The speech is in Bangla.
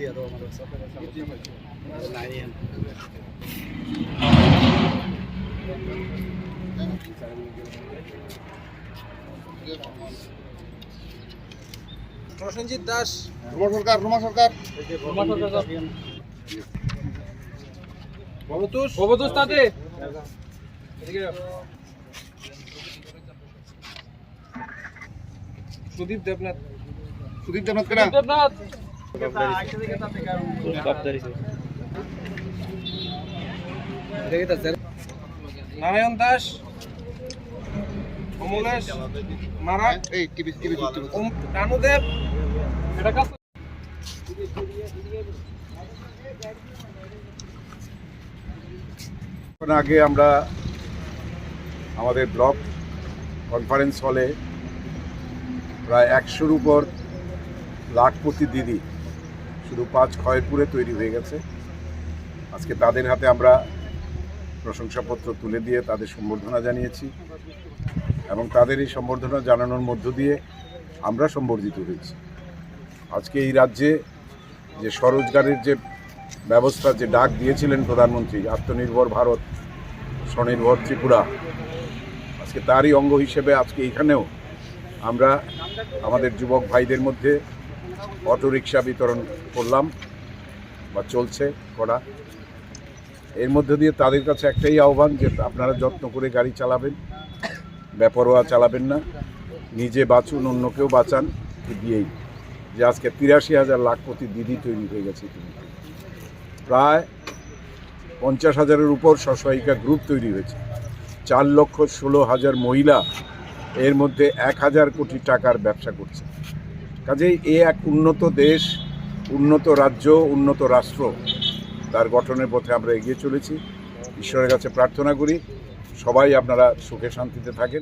দিয়ে দাও আমার নাই প্রসেনজিৎ দাস রুমা সরকার রুমা সরকার। ভবতোষ। ভবতোষ তাতে। সুদীপ দেবনাথ। সুদীপ দেবনাথ কেনা দেবনাথ। নারায়ণ দাস অমলেশ মারাক রানুদেব আগে আমরা আমাদের ব্লক কনফারেন্স হলে প্রায় একশোর উপর লাখপতি দিদি শুধু পাঁচ খয়েরপুরে তৈরি হয়ে গেছে। আজকে তাদের হাতে আমরা প্রশংসাপত্র তুলে দিয়ে তাদের সম্বর্ধনা জানিয়েছি এবং তাদের এই সম্বর্ধনা জানানোর মধ্য দিয়ে আমরা সম্বর্ধিত হয়েছি। আজকে এই রাজ্যে যে স্বরোজগারের যে ব্যবস্থা, যে ডাক দিয়েছিলেন প্রধানমন্ত্রী, আত্মনির্ভর ভারত, স্বনির্ভর ত্রিপুরা, আজকে তারই অঙ্গ হিসেবে আজকে এখানেও আমরা আমাদের যুবক ভাইদের মধ্যে অটোরিকশা বিতরণ করলাম বা চলছে করা। এর মধ্যে দিয়ে তাদের কাছে একটাই আহ্বান যে আপনারা যত্ন করে গাড়ি চালাবেন, বেপরোয়া চালাবেন না, নিজে বাঁচুন অন্যকেও বাঁচান দিয়েই। যে আজকে তিরাশি হাজার লাখপতি দিদি তৈরি হয়ে গেছে প্রায় পঞ্চাশ হাজারের উপর স্বসহায়িকা গ্রুপ তৈরি হয়েছে। চার লক্ষ ষোলো হাজার মহিলা এর মধ্যে এক হাজার কোটি টাকার ব্যবসা করছে। কাজেই এ এক উন্নত দেশ, উন্নত রাজ্য, উন্নত রাষ্ট্র, তার গঠনের পথে আমরা এগিয়ে চলেছি। ঈশ্বরের কাছে প্রার্থনা করি, সবাই আপনারা সুখে শান্তিতে থাকেন।